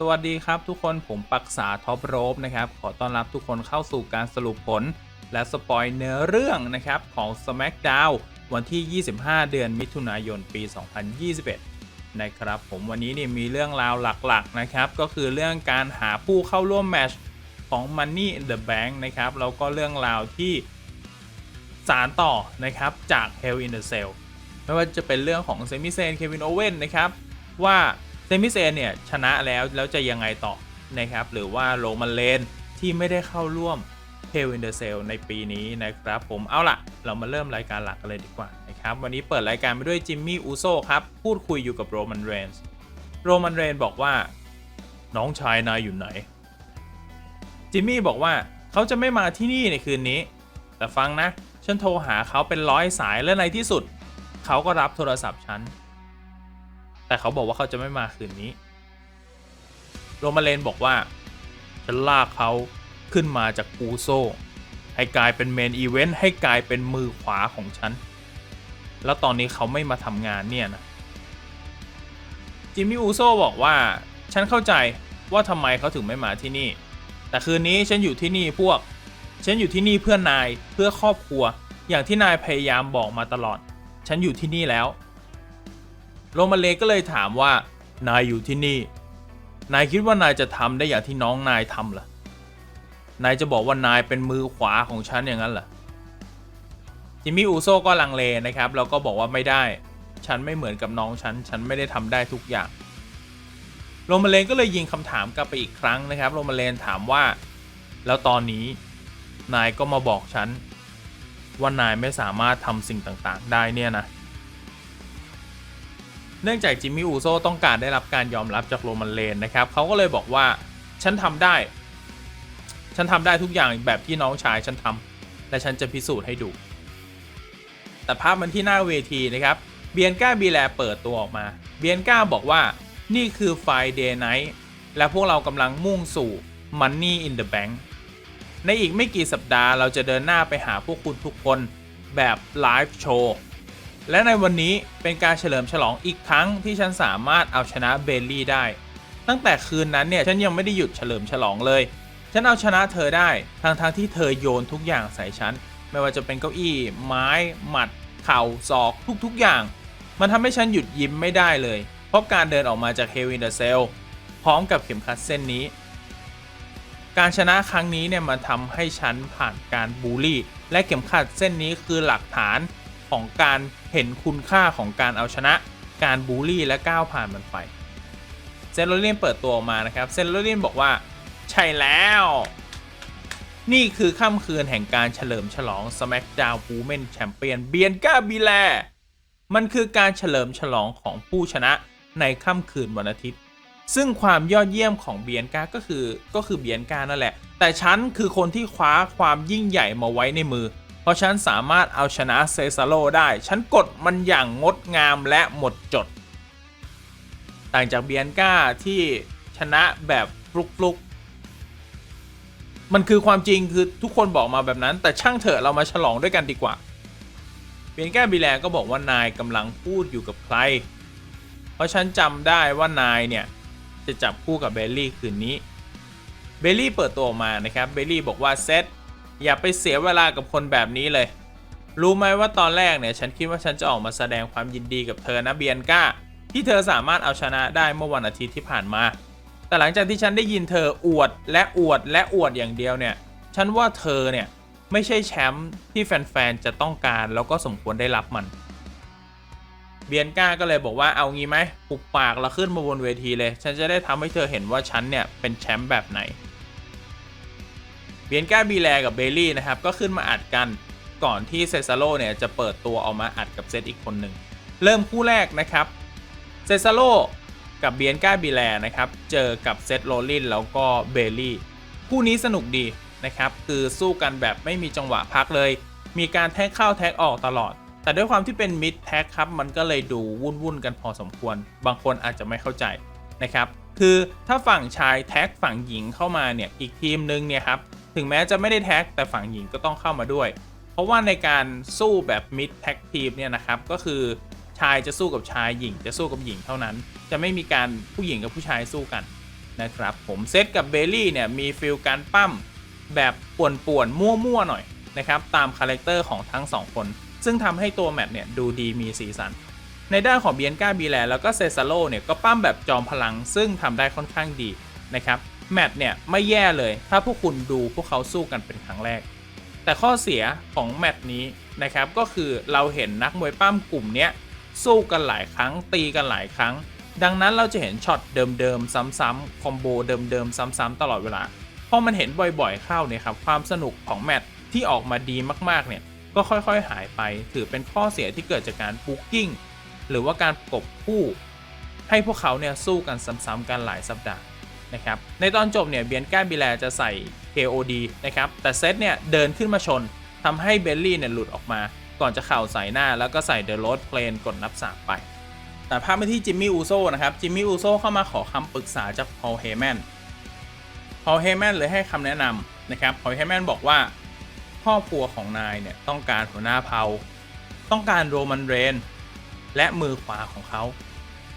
สวัสดีครับทุกคนผมปักษาท็อปโรบนะครับ ขอต้อนรับทุกคนเข้าสู่การสรุปผล และสปอยเนื้อเรื่องนะครับของ SmackDown วันที่ 25 เดือนมิถุนายนปี 2021 นะครับผมวันนี้นี่มีเรื่องราวหลักๆนะครับ ก็คือเรื่องการหาผู้เข้าร่วมแมตชของ Money in the Bank นะครับแล้วก็เรื่องราวที่สารต่อนะครับจาก Hell in the Cell ไม่ว่าจะเป็นเรื่องของเซมิเซนเควินโอเว่นนะครับว่า เซมิเซนเนี่ยชนะแล้วแล้วจะยังไงต่อนะครับ หรือว่าโรมันเลนที่ไม่ได้เข้าร่วม Hell in the Cell ในปีนี้นะครับผมเอาล่ะ เรามาเริ่มรายการหลักกันเลยดีกว่านะครับ วันนี้เปิดรายการไปด้วยจิมมี่อูโซครับ พูดคุยอยู่กับโรมันเรนส์โรมันเรนบอกว่า น้องชายนายอยู่ไหน จิมมี่บอกว่าเขาจะไม่มาที่นี่ในคืนนี้ แต่ฟังนะ ฉันโทรหาเขาเป็นร้อยสายและในที่สุด เขาก็รับโทรศัพท์ฉัน แต่เขาบอกว่าเขาจะไม่มาคืนนี้ โรมาเลนบอกว่า ฉันลากเขาขึ้นมาจากกูโซ ให้กลายเป็นเมนอีเวนต์ให้กลายเป็นมือขวาของฉัน แล้วตอนนี้เขาไม่มาทำงานเนี่ยนะ จิมมี่อูโซบอกว่า ฉันเข้าใจว่าทำไมเขาถึงไม่มาที่นี่ แต่คืนนี้ฉันอยู่ที่นี่พวก ฉันอยู่ที่นี่เพื่อนายเพื่อครอบครัว อย่างที่นายพยายามบอกมาตลอด ฉันอยู่ที่นี่แล้ว โรมาเลก็เลยถามว่านายอยู่ที่นี่ นายคิดว่านายจะทำได้อย่างที่น้องนายทำเหรอนายจะบอกว่านายเป็นมือขวาของฉันอย่างนั้นเหรอจิมมี่อูโซก็ลังเลนะครับแล้วก็บอกว่าไม่ได้ ฉันไม่เหมือนกับน้องฉัน ฉันไม่ได้ทำได้ทุกอย่างโรมาเลนก็เลยยิงคำถามกลับไปอีกครั้งนะครับโรมาเลนถามว่า แล้วตอนนี้นายก็มาบอกฉันว่านายไม่สามารถทำสิ่งต่างๆ ได้เนี่ยนะ เนื่องจากจิมมี่อูโซต้องการได้รับการยอมรับจากโรมันเลนนะครับเขาก็เลยบอกว่าฉันทำได้ ฉันทำได้ทุกอย่างแบบที่น้องชายฉันทำและฉันจะพิสูจน์ให้ดู แต่ภาพมันที่หน้าเวทีนะครับเบียนก้าบีแลเปิดตัวออกมา เบียนก้าบอกว่านี่คือไฟเดย์ไนท์และพวกเรากำลังมุ่งสู่ Money in the Bank ในอีกไม่กี่สัปดาห์เราจะเดินหน้าไปหาพวกคุณทุกคนแบบไลฟ์โชว์ และในวันนี้เป็นการเฉลิมฉลองอีกครั้งที่ฉันสามารถเอาชนะเบลลี่ได้ ตั้งแต่คืนนั้นเนี่ยฉันยังไม่ได้หยุดเฉลิมฉลองเลย ฉันเอาชนะเธอได้ทั้งทงๆที่เธอโยนทุกอย่างใส่ฉัน ไม่ว่าจะเป็นเก้าอี้ ไม้ หมัด เข่าศอกทุกๆอย่าง มันทำให้ฉันหยุดยิ้มไม่ได้เลย เพราะการเดินออกมาจากเฮวินเดอร์เซลพร้อมกับเข็มขัดเส้นนี้ การชนะครั้งนี้เนี่ยมันทำให้ฉันผ่านการบูลลี่ และเข็มขัดเส้นนี้คือหลักฐานของการ เห็นคุณค่าของการเอาชนะ การบูลลี่และก้าวผ่านมันไป เซนโรลินเปิดตัวออกมานะครับเซนโรลินบอกว่า ใช่แล้ว นี่คือค่ำคืนแห่งการเฉลิมฉลอง SmackDown Women Champion เบียนก้าบีแลมันคือการเฉลิมฉลองของผู้ชนะในค่ำคืนวันอาทิตย์ ซึ่งความยอดเยี่ยมของเบียนกาก็คือก็คือเบียนกานั่นแหละ แต่ฉันคือคนที่คว้าความยิ่งใหญ่มาไว้ในมือ เพราะฉันสามารถเอาชนะเซซาโลได้ ฉันกดมันอย่างงดงามและหมดจด ต่างจากเบียนกาที่ชนะแบบฟลุกๆ มันคือความจริงคือทุกคนบอกมาแบบนั้น แต่ช่างเถอะเรามาฉลองด้วยกันดีกว่า เบียนก้าบีแลก็บอกว่านายกำลังพูดอยู่กับใคร เพราะฉันจำได้ว่านายเนี่ยจะจับคู่กับเบลลี่คืนนี้ เบลลี่เปิดตัวออกมานะครับ เบลลี่บอกว่าเซต อย่าไปเสียเวลากับคนแบบนี้เลย รู้ไหมว่าตอนแรกเนี่ยฉันคิดว่าฉันจะออกมาแสดงความยินดีกับเธอนะเบียนก้า ที่เธอสามารถเอาชนะได้เมื่อวันอาทิตย์ที่ผ่านมา แต่หลังจากที่ฉันได้ยินเธออวดและอวดและอวดอย่างเดียวเนี่ย ฉันว่าเธอเนี่ยไม่ใช่แชมป์ที่แฟนๆจะต้องการแล้วก็สมควรได้รับมันเบียนก้าก็เลยบอกว่าเอางี้ไหมปุบปากแล้วขึ้นมาบนเวทีเลย ฉันจะได้ทำให้เธอเห็นว่าฉันเนี่ยเป็นแชมป์แบบไหน เบียนก้าบีแลกับเบลลี่นะครับก็ขึ้นมาอัดกันก่อนที่เซซาโลเนี่ยจะเปิดตัวออกมาอัดกับเซตอีกคนหนึ่งเริ่มคู่แรกนะครับเซซาโลกับเบียนก้าบีแลนะครับเจอกับเซตโรลินแล้วก็เบลลี่คู่นี้สนุกดีนะครับคือสู้กันแบบไม่มีจังหวะพักเลย มีการแท็กเข้าแท็กออกตลอด แต่ด้วยความที่เป็นมิดแท็กครับมันก็เลยดูวุ่นวุ่นกันพอสมควร บางคนอาจจะไม่เข้าใจนะครับคือถ้าฝั่งชายแท็กฝั่งหญิงเข้ามาเนี่ยอีกทีมนึงเนี่ยครับ ถึงแม้จะไม่ได้แท็กแต่ฝั่งหญิงก็ต้องเข้ามาด้วย เพราะว่าในการสู้แบบมิดแท็กทีมเนี่ยนะครับก็คือชายจะสู้กับชายหญิง จะสู้กับหญิงเท่านั้น จะไม่มีการผู้หญิงกับผู้ชายสู้กันนะครับผมเซตกับเบลลี่เนี่ยมีฟิลการปั้มแบบป่วนๆมั่วๆหน่อยนะครับตามคาแรคเตอร์ของทั้งสองคน ซึ่งทำให้ตัวแมตช์เนี่ยดูดีมีสีสัน ในด้านของเบียนกาบีแลแล้วก็เซซาโลเนี่ยก็ปั้มแบบจอมพลังซึ่งทำได้ค่อนข้างดีนะครับ แมตช์เนี่ยไม่แย่เลยถ้าพวกคุณดูพวกเขาสู้กันเป็นครั้งแรก แต่ข้อเสียของแมตช์นี้นะครับก็คือเราเห็นนักมวยปั้มกลุ่มเนี้ยสู้กันหลายครั้งตีกันหลายครั้ง ดังนั้นเราจะเห็นช็อตเดิมๆซ้ำๆคอมโบเดิมๆซ้ำๆตลอดเวลาพอมันเห็นบ่อยๆเข้าเนี่ยครับความสนุกของแมตช์ที่ออกมาดีมากๆเนี่ยก็ค่อยๆหายไปถือเป็นข้อเสียที่เกิดจากการบุ๊กิ้งหรือว่าการประกบคู่ ให้พวกเขาเนี่ยสู้กันซ้ำๆกันหลายสัปดาห์ นะครับในตอนจบเนี่ยเบียนก้าบิแลจะใส่ KOD นะครับแต่เซตเนี่ยเดินขึ้นมาชนทำให้เบลลี่เนี่ยหลุดออกมา ก่อนจะเข่าใส่หน้าแล้วก็ใส่เดอะโรดเพลนกดนับ3ไปแต่ภาพไปที่จิมมี่อูโซนะครับจิมมี่อูโซเข้ามาขอคำปรึกษาจากพอลเฮแมนพอลเฮแมนเลยให้คำแนะนำนะครับพอลเฮแมนบอกว่าครอบครัวของนายเนี่ยต้องการหัวหน้าเผ่าต้องการโรมันเรนและมือขวาของเขา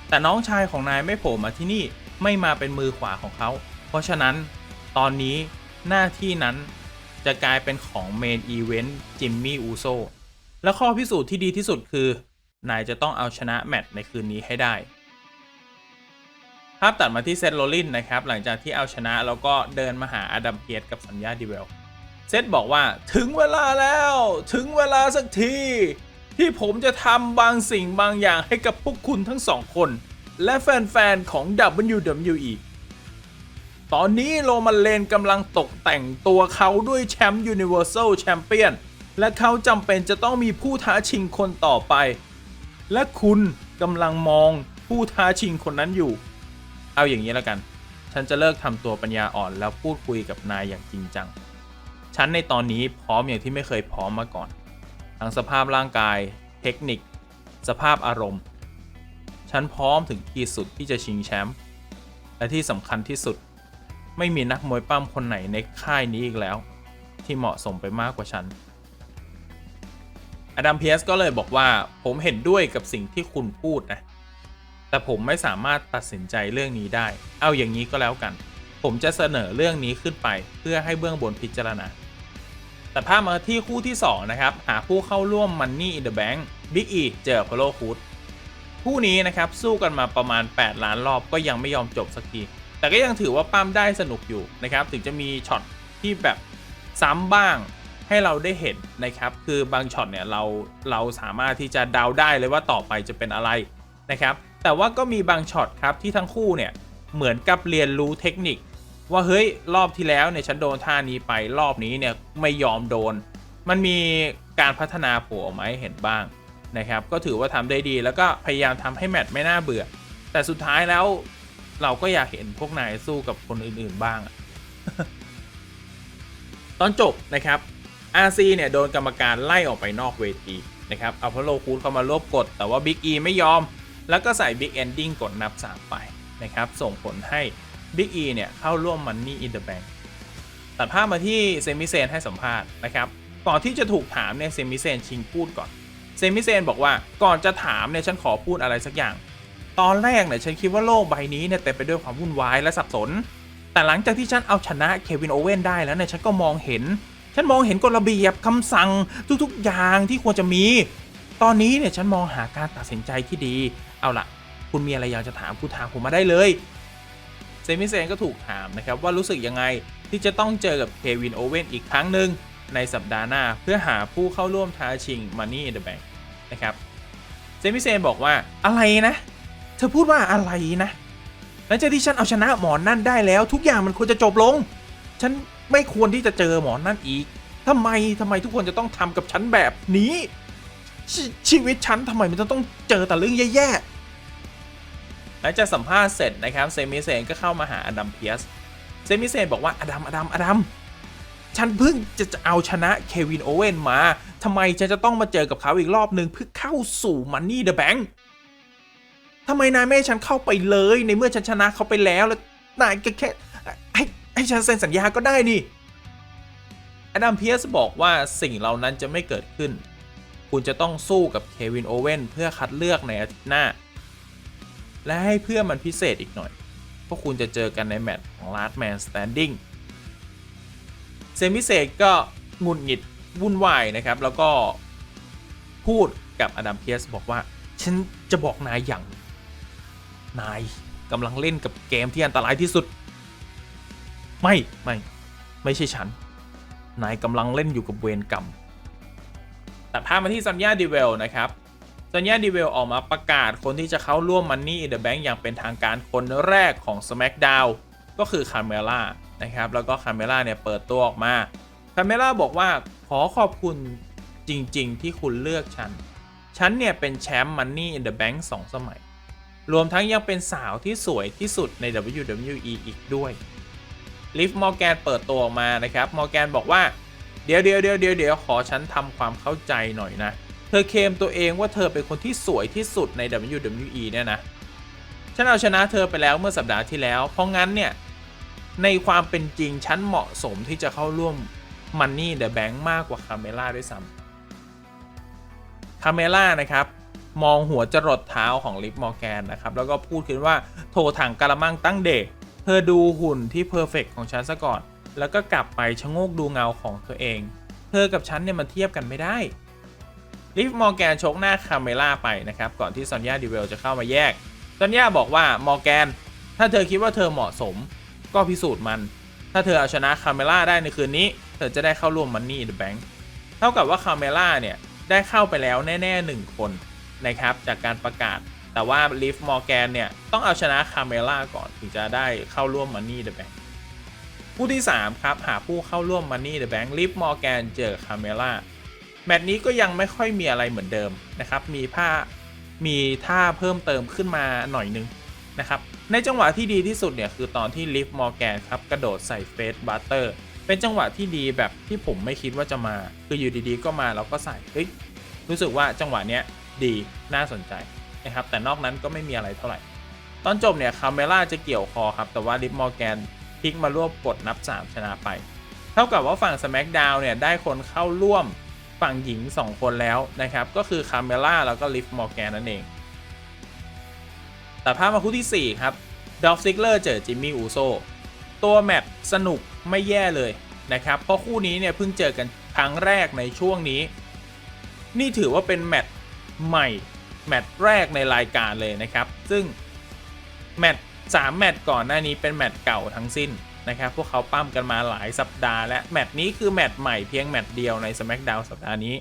แต่น้องชายของนายไม่โผล่มาที่นี่ ไม่มาเป็นมือขวาของเขา เพราะฉะนั้นตอนนี้หน้าที่นั้นจะกลายเป็นของเมนอีเวนต์จิมมี่อูโซและข้อพิสูจน์ที่ดีที่สุดคือนายจะต้องเอาชนะแมตช์ในคืนนี้ให้ได้ ภาพตัดมาที่เซตโรลินนะครับ หลังจากที่เอาชนะแล้วก็เดินมาหาอดัมเพียสกับสัญญาดีเวล เซตบอกว่าถึงเวลาแล้วถึงเวลาสักที ที่ผมจะทำบางสิ่งบางอย่างให้กับพวกคุณทั้งสองคน และแฟนๆ ของ WWE ตอนนี้โรมันเลนกำลังตกแต่งตัวเขาด้วยแชมป์ Universal Champion และเขาจำเป็นจะต้องมีผู้ท้าชิงคนต่อไป และคุณกำลังมองผู้ท้าชิงคนนั้นอยู่ เอาอย่างนี้แล้วกัน ฉันจะเลิกทำตัวปัญญาอ่อนแล้วพูดคุยกับนายอย่างจริงจัง ฉันในตอนนี้พร้อมอย่างที่ไม่เคยพร้อมมาก่อน ทั้งสภาพร่างกาย เทคนิค สภาพอารมณ์ ฉันพร้อมถึงที่สุดที่จะชิงแชมป์ และที่สำคัญที่สุด ไม่มีนักมวยปั้มคนไหนในค่ายนี้อีกแล้ว ที่เหมาะสมไปมากกว่าฉัน อดัมเพียสก็เลยบอกว่าผมเห็นด้วยกับสิ่งที่คุณพูดนะ แต่ผมไม่สามารถตัดสินใจเรื่องนี้ได้ เอาอย่างนี้ก็แล้วกัน ผมจะเสนอเรื่องนี้ขึ้นไปเพื่อให้เบื้องบนพิจารณาแต่ภาพมาที่คู่ที่ 2 นะครับ หาผู้เข้าร่วม Money in the Bank Big E เจอพ o โล คู่นี้นะครับสู้กันมาประมาณ 8 ล้านรอบก็ยังไม่ยอมจบสักที แต่ก็ยังถือว่าปั้มได้สนุกอยู่นะครับ ถึงจะมีช็อตที่แบบซ้ำบ้างให้เราได้เห็นนะครับ คือบางช็อตเนี่ยเราเราสามารถที่จะเดาได้เลยว่าต่อไปจะเป็นอะไรนะครับ แต่ว่าก็มีบางช็อตครับที่ทั้งคู่เนี่ยเหมือนกับเรียนรู้เทคนิค ว่าเฮ้ยรอบที่แล้วเนี่ยฉันโดนท่านี้ไปรอบนี้เนี่ยไม่ยอมโดน มันมีการพัฒนาโผล่ออกมาให้เห็นบ้าง นะครับ ก็ถือว่าทำได้ดีแล้วก็พยายามทำให้แมตช์ไม่น่าเบื่อ แต่สุดท้ายแล้วเราก็อยากเห็นพวกนายสู้กับคนอื่นๆบ้าง ตอนจบนะครับ RC เนี่ยโดนกรรมการไล่ออกไปนอกเวทีนะครับอพโลคูดเข้ามารวบกด แต่ว่า Big E ไม่ยอม แล้วก็ใส่ Big Ending กดนับ 3 ไปนะครับ ส่งผลให้ Big E เนี่ยเข้าร่วม Money in the Bank ตัดภาพมาที่เซมิเซนให้สัมภาษณ์นะครับ ก่อนที่จะถูกถามเนี่ยเซมิเซนชิงพูดก่อน เซมิเซนบอกว่าก่อนจะถามเนี่ยฉันขอพูดอะไรสักอย่าง ตอนแรกเนี่ยฉันคิดว่าโลกใบนี้เนี่ยเต็มไปด้วยความวุ่นวายและสับสน แต่หลังจากที่ฉันเอาชนะเควินโอเว่นได้แล้วเนี่ยฉันก็มองเห็น ฉันมองเห็นกฎระเบียบคำสั่งทุกๆ อย่างที่ควรจะมี ตอนนี้เนี่ยฉันมองหาการตัดสินใจที่ดี เอาละคุณมีอะไรอยากจะถามคุณถามผมมาได้เลยเซมิเซนก็ถูกถามนะครับว่ารู้สึกยังไงที่จะต้องเจอกับเควินโอเว่นอีกครั้งหนึ่ง ในสัปดาห์หน้าเพื่อหาผู้เข้าร่วมท้าชิง Money in the Bank นะครับเซมิเซนบอกว่าอะไรนะ เธอพูดว่าอะไรนะหลังจากที่ฉันเอาชนะหมอนนั่นได้แล้ว ทุกอย่างมันควรจะจบลง ฉันไม่ควรที่จะเจอหมอนนั่นอีกทำไมทำไมทุกคนจะต้องทำกับฉันแบบนี้ชชีวิตฉันทำไมมันจะต้องเจอแต่เรื่องแย่ๆหลังจากสัมภาษณ์เสร็จนะครับเซมิเซนก็เข้ามาหาอดัมเพียสเซมิเซนบอกว่าอดัมอดัมอดัม ฉันเพิ่งจะจะเอาชนะเควินโอเว่นมาทำไมฉันจะต้องมาเจอกับเขาอีกรอบหนึ่งเพื่อเข้าสู่มันนี่เดอะแบงค์ทำไมนายไม่ให้ฉันเข้าไปเลยในเมื่อฉันชนะเขาไปแล้วแล้วนายก็แค่ให้ให้ฉันเซ็นสัญญาก็ได้นี่อดัมเพียสบอกว่าสิ่งเหล่านั้นจะไม่เกิดขึ้น คุณจะต้องสู้กับเควินโอเว่นเพื่อคัดเลือกในอาทิตย์หน้า และให้เพื่อมันพิเศษอีกหน่อยพวกคุณจะเจอกันในแมตช์ของ Last Man Standing เซมิเซกก็หงุดหงิดวุ่นวายนะครับ แล้วก็พูดกับอดัมเพียสบอกว่า ฉันจะบอกนายอย่าง นายกำลังเล่นกับเกมที่อันตรายที่สุด ไม่ไม่ ไม่ใช่ฉัน นายกำลังเล่นอยู่กับเวรกรรมตัดภาพมาที่ซันยาดีเวลนะครับซันยาดีเวลออกมาประกาศคนที่จะเข้าร่วม Money in the Bank อย่างเป็นทางการคนแรกของ SmackDown ก็คือคาร์เมล่า นะครับ แล้วก็คาเมล่าเนี่ยเปิดตัวออกมาคาเมล่าบอกว่าขอขอบคุณจริง ๆ ที่คุณเลือกฉัน ฉันเนี่ยเป็นแชมป์ Money in the Bank 2 สมัย รวมทั้งยังเป็นสาวที่สวยที่สุดใน WWE อีกด้วยลิฟมอร์แกนเปิดตัวออกมานะครับมอร์แกนบอกว่าเดี๋ยวเดี๋ยวเดี๋ยวเดี๋ยวเดี๋ยวขอฉันทำความเข้าใจหน่อยนะ เธอเคมตัวเองว่าเธอเป็นคนที่สวยที่สุดใน WWE เนี่ยนะฉันเอาชนะเธอไปแล้วเมื่อสัปดาห์ที่แล้ว เพราะงั้นเนี่ย ในความเป็นจริงฉันเหมาะสมที่จะเข้าร่วม Money the Bank มากกว่าคาเมล่าด้วยซ้ำคาเมล่านะครับ มองหัวจรดเท้าของลิฟมอร์แกนนะครับ แล้วก็พูดขึ้นว่าโทรถังกะละมังตั้งเดชเธอดูหุ่นที่เพอร์เฟกของฉันซะก่อน แล้วก็กลับไปชะโงกดูเงาของตัวเอง เธอกับฉันเนี่ยมันเทียบกันไม่ได้ลิฟมอร์แกนชกหน้าคาเมล่าไปนะครับ ก่อนที่ซอนยาดีเวลจะเข้ามาแยกซอนยาบอกว่ามอร์แกนถ้าเธอคิดว่าเธอเหมาะสม ก็พิสูจน์มัน ถ้าเธอเอาชนะคาเมล่าได้ในคืนนี้ เธอจะได้เข้าร่วมมันนี่ the bank เท่ากับว่าคาเมล่าเนี่ย ได้เข้าไปแล้วแน่ๆหนึ่งคนนะครับ จากการประกาศ แต่ว่าลิฟมอร์แกนเนี่ย ต้องเอาชนะคาเมล่าก่อนถึงจะได้เข้าร่วมมันนี่ the bank ผู้ที่ 3 ครับ หาผู้เข้าร่วม Money the Bank ลิฟมอร์แกนเจอคาเมล่าแมตช์นี้ก็ยังไม่ค่อยมีอะไรเหมือนเดิมนะครับ มีผ้ามีท่าเพิ่มเติมขึ้นมาหน่อยนึง นะครับในจังหวะที่ดีที่สุดเนี่ยคือตอนที่ลิฟมอร์แกนครับกระโดดใส่เฟสบัตเตอร์เป็นจังหวะที่ดีแบบที่ผมไม่คิดว่าจะมา คืออยู่ดีๆ ก็มาแล้วก็ใส่เฮ้ยรู้สึกว่าจังหวะเนี้ยดีน่าสนใจนะครับแต่นอกนั้นก็ไม่มีอะไรเท่าไหร่ ตอนจบเนี่ยคาเมล่าจะเกี่ยวคอครับแต่ว่าลิฟมอร์แกนพลิกมารวบกดนับ 3 ชนะไป เท่ากับว่าฝั่ง SmackDown เนี่ยได้คนเข้าร่วมฝั่งหญิง 2 คนแล้วนะครับก็คือคาเมล่าแล้วก็ลิฟมอร์แกนนั่นเอง แต่ภาพมาคู่ที่ 4 ครับดอฟซิกเลอร์เจอจิมมี่อูโซตัวแมตช์สนุกไม่แย่เลยนะครับ เพราะคู่นี้เนี่ยเพิ่งเจอกันครั้งแรกในช่วงนี้ นี่ถือว่าเป็นแมตช์ใหม่แมตช์แรกในรายการเลยนะครับ ซึ่งแมตช์สามแมตช์ก่อนหน้านี้เป็นแมตช์เก่าทั้งสิ้นนะครับ พวกเขาปั้มกันมาหลายสัปดาห์และแมตช์นี้คือแมตช์ใหม่เพียงแมตช์เดียวใน SmackDown สัปดาห์นี้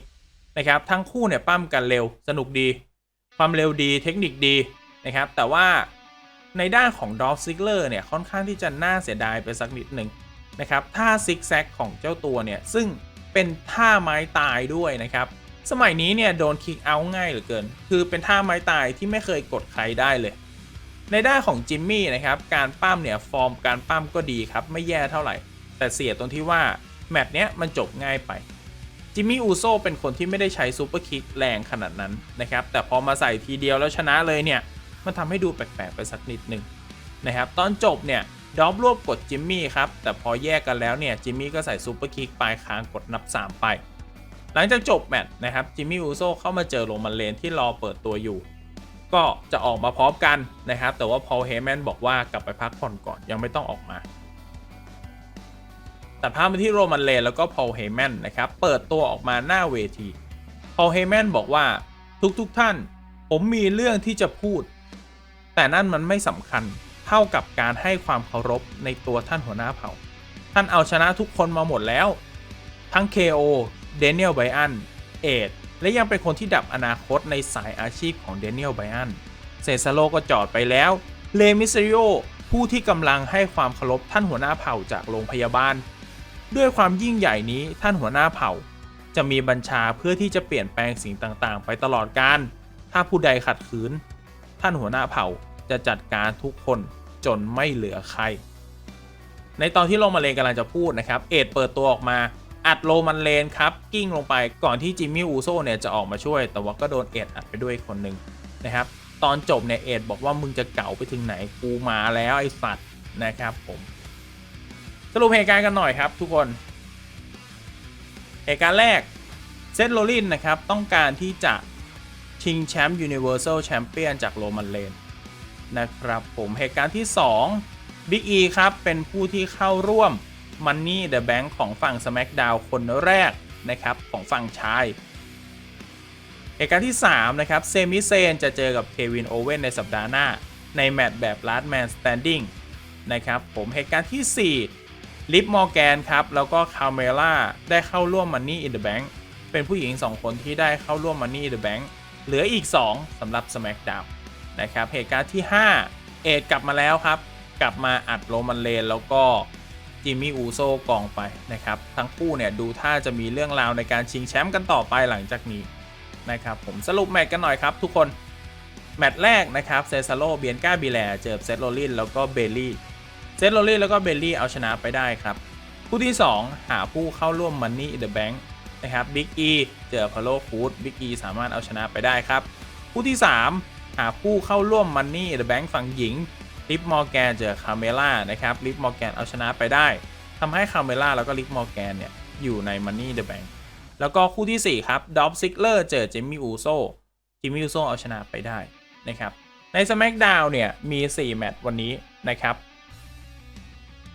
นะครับ ทั้งคู่เนี่ยปั้มกันเร็วสนุกดี ความเร็วดีเทคนิคดี นะครับ แต่ว่าในด้านของดอฟซิกเลอร์เนี่ยค่อนข้างที่จะน่าเสียดายไปสักนิดหนึ่งนะครับท่าซิกแซกของเจ้าตัวเนี่ย ซึ่งเป็นท่าไม้ตายด้วยนะครับ สมัยนี้เนี่ยโดนคิกเอาง่ายเหลือเกิน คือเป็นท่าไม้ตายที่ไม่เคยกดใครได้เลย ในด้านของจิมมี่นะครับ การปั้มเนี่ยฟอร์มการปั้มก็ดีครับ ไม่แย่เท่าไหร่ แต่เสียตรงที่ว่าแมตช์เนี้ยมันจบง่ายไป จิมมี่อูโซเป็นคนที่ไม่ได้ใช้ซูเปอร์คิกแรงขนาดนั้นนะครับ แต่พอมาใส่ทีเดียวแล้วชนะเลยเนี่ย มันทำให้ดูแปลกๆไปสักนิดหนึ่งนะครับ ตอนจบเนี่ยดอฟรวบกดจิมมี่ครับ แต่พอแยกกันแล้วเนี่ยจิมมี่ก็ใส่ซูเปอร์คิกปลายคางกดนับ 3 ไป หลังจากจบแมตช์นะครับจิมมี่อูโซเข้ามาเจอโรมันเลนที่รอเปิดตัวอยู่ ก็จะออกมาพร้อมกันนะครับ แต่ว่าพอลเฮแมนบอกว่ากลับไปพักผ่อนก่อนยังไม่ต้องออกมาแต่ภาพมาที่โรมันเลนแล้วก็พอลเฮแมนนะครับเปิดตัวออกมาหน้าเวทีพอลเฮแมนบอกว่าทุกๆทท่าน ผมมีเรื่องที่จะพูด แต่นั่นมันไม่สำคัญเท่ากับการให้ความเคารพในตัวท่านหัวหน้าเผ่า ท่านเอาชนะทุกคนมาหมดแล้ว ทั้ง KO เดนิเอลไบอัน เอดและยังเป็นคนที่ดับอนาคตในสายอาชีพของเดนิเอลไบอัน เซซาโลก็จอดไปแล้ว เลมิเซริโอผู้ที่กำลังให้ความเคารพท่านหัวหน้าเผ่าจากโรงพยาบาล ด้วยความยิ่งใหญ่นี้ท่านหัวหน้าเผ่า จะมีบัญชาเพื่อที่จะเปลี่ยนแปลงสิ่งต่างๆ ไปตลอดการ ถ้าผู้ใดขัดขืน ท่านหัวหน้าเผ่า จะจัดการทุกคนจนไม่เหลือใคร ในตอนที่โรมันเลนกำลังจะพูดนะครับ เอ็ดเปิดตัวออกมา อัดโรมันเลนครับ กิ้งลงไปก่อนที่จิมมี่อูโซเนี่ยจะออกมาช่วย แต่ว่าก็โดนเอ็ดอัดไปด้วยคนหนึ่งนะครับ ตอนจบเนี่ยเอ็ดบอกว่ามึงจะเก่าไปถึงไหนกูมาแล้วไอ้สัตว์นะครับผมสรุปเหตุการณ์กันหน่อยครับทุกคนเหตุการณ์แรกเซตโรลินนะครับต้องการที่จะชิงแชมป์ Universal Champion จากโรมันเลน นะครับผมเหตุการณ์ที่ 2 Big E ครับ เป็นผู้ที่เข้าร่วม Money the Bank ของฝั่ง SmackDown คนแรกนะครับ ของฝั่งชายเหตุการณ์ที่ 3 นะครับ เซมิเซนจะเจอกับเควินโอเว่นในสัปดาห์หน้า ในแมตช์แบบ Last Man Standing นะครับผมเหตุการณ์ที่ 4 ลิฟมอร์แกนครับ แล้วก็คาเมล่าได้เข้าร่วม Money in the Bank เป็นผู้หญิง 2 คนที่ได้เข้าร่วม Money in the Bank เหลืออีก 2สำหรับ SmackDown นะครับเหตุการณ์ที่ 5 เอ็ดกลับมาแล้วครับ กลับมาอัดโรมันเลนแล้วก็จิมมี่อูโซกองไปนะครับทั้งคู่เนี่ยดูท่าจะมีเรื่องราวในการชิงแชมป์กันต่อไปหลังจากนี้นะครับผมสรุปแมตช์กันหน่อยครับทุกคน แมตช์แรกนะครับเซซาโลเบียนกาบิแลเจอเซตโรลินแล้วก็เบลลี่เซตโรลินแล้วก็เบลลี่เอาชนะไปได้ครับคู่ที่ 2 หาผู้เข้าร่วม Money in the Bank นะครับบิ๊กอีเจอพาโลฟูดบิ๊กอีสามารถเอาชนะไปได้ครับคู่ที่ 3 หาผู้เข้าร่วม Money in the Bank ฝั่งหญิงลิฟมอร์แกนเจอคาเมล่านะครับลิฟมอร์แกนเอาชนะไปได้ทำให้คาเมล่าแล้วก็ลิฟมอร์แกนเนี่ยอยู่ใน Money in the Bank แล้วก็คู่ทีสี่ 4 ครับดอฟซิกเลอร์เจอเจมี่อูโซจิมมี่อูโซเอาชนะไปได้นะครับใน SmackDown เนี่ยมี 4 แมตช์วันนี้นะครับ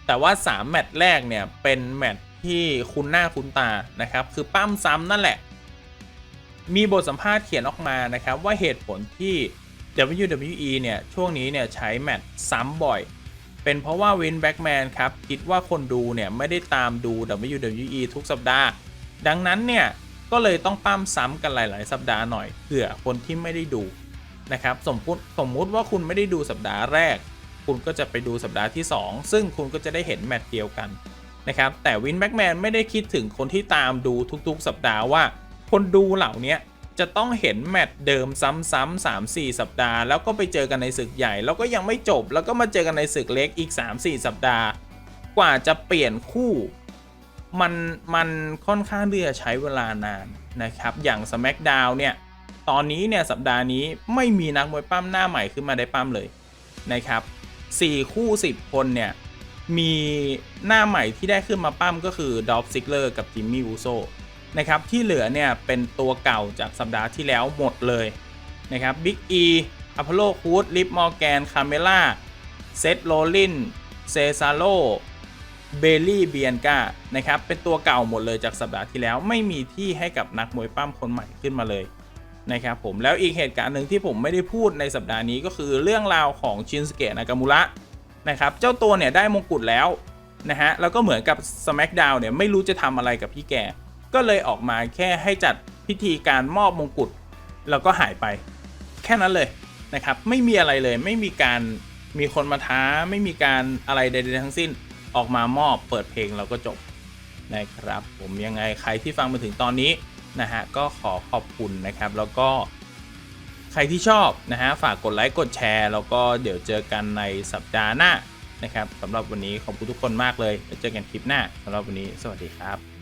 แต่ว่า 3 แมตช์แรกเนี่ยเป็นแมตช์ที่คุ้นหน้าคุ้นตานะครับ คือปั้มซ้ำนั่นแหละ มีบทสัมภาษณ์เขียนออกมานะครับ ว่าเหตุผลที่ WWE เนี่ย ช่วงนี้เนี่ยใช้แมตช์ซ้ำบ่อย เป็นเพราะว่าวินแบ็กแมนครับ คิดว่าคนดูเนี่ยไม่ได้ตามดู WWE ทุกสัปดาห์ ดังนั้นเนี่ย ก็เลยต้องปั้มซ้ำกันหลาย ๆ สัปดาห์หน่อยเผื่อคนที่ไม่ได้ดูนะครับสมมติสมมุติว่าคุณไม่ได้ดูสัปดาห์แรก คุณก็จะไปดูสัปดาห์ที่ 2 ซึ่งคุณก็จะได้เห็นแมตช์เดียวกันนะครับแต่วินแบ็กแมนไม่ได้คิดถึงคนที่ตามดูทุก ๆ สัปดาห์ว่า คนดูเหล่านี้ จะต้องเห็นแมตช์เดิมซ้ำๆ3 4 สัปดาห์ แล้วก็ไปเจอกันในศึกใหญ่ แล้วก็ยังไม่จบ แล้วก็มาเจอกันในศึกเล็กอีก 3-4 สัปดาห์ กว่าจะเปลี่ยนคู่ มันมันค่อนข้างที่จะใช้เวลานานนะครับ อย่าง SmackDown เนี่ย ตอนนี้เนี่ยสัปดาห์นี้ไม่มีนักมวยปั้มหน้าใหม่ขึ้นมาได้ปั้มเลยนะครับ 4 คู่ 10 คนเนี่ยมีหน้าใหม่ที่ได้ขึ้นมาปั้มก็คือดอฟซิกเลอร์กับจิมมี่อูโซ นะครับที่เหลือเนี่ยเป็นตัวเก่าจากสัปดาห์ที่แล้วหมดเลยนะครับบิ๊กอีอพอลโลคูดลิฟมอร์แกนคาเมล่าเซตโรลินเซซาโลเบลลี่เบียนกานะครับเป็นตัวเก่าหมดเลยจากสัปดาห์ที่แล้วไม่มีที่ให้กับนักมวยปั้มคนใหม่ขึ้นมาเลยนะครับผมแล้วอีกเหตุการณ์หนึ่งที่ผมไม่ได้พูดในสัปดาห์นี้ก็คือเรื่องราวของชินสเกะนากามุระนะครับเจ้าตัวเนี่ยได้มงกุฎแล้วนะฮะแล้วก็เหมือนกับ SmackDown เนี่ยไม่รู้จะทำอะไรกับพี่แก ก็เลยออกมาแค่ให้จัดพิธีการมอบมงกุฎแล้วก็หายไป แค่นั้นเลยนะครับ ไม่มีอะไรเลยไม่มีการมีคนมาท้า ไม่มีการอะไรใดๆทั้งสิ้นออกมามอบเปิดเพลงแล้วก็จบนะครับ ผมยังไงใครที่ฟังมาถึงตอนนี้นะฮะก็ขอขอบคุณนะครับ แล้วก็ใครที่ชอบนะฮะฝากกดไลค์กดแชร์ แล้วก็เดี๋ยวเจอกันในสัปดาห์หน้านะครับสำหรับวันนี้ขอบคุณทุกคนมากเลยแล้วเจอกันคลิปหน้าสำหรับวันนี้สวัสดีครับ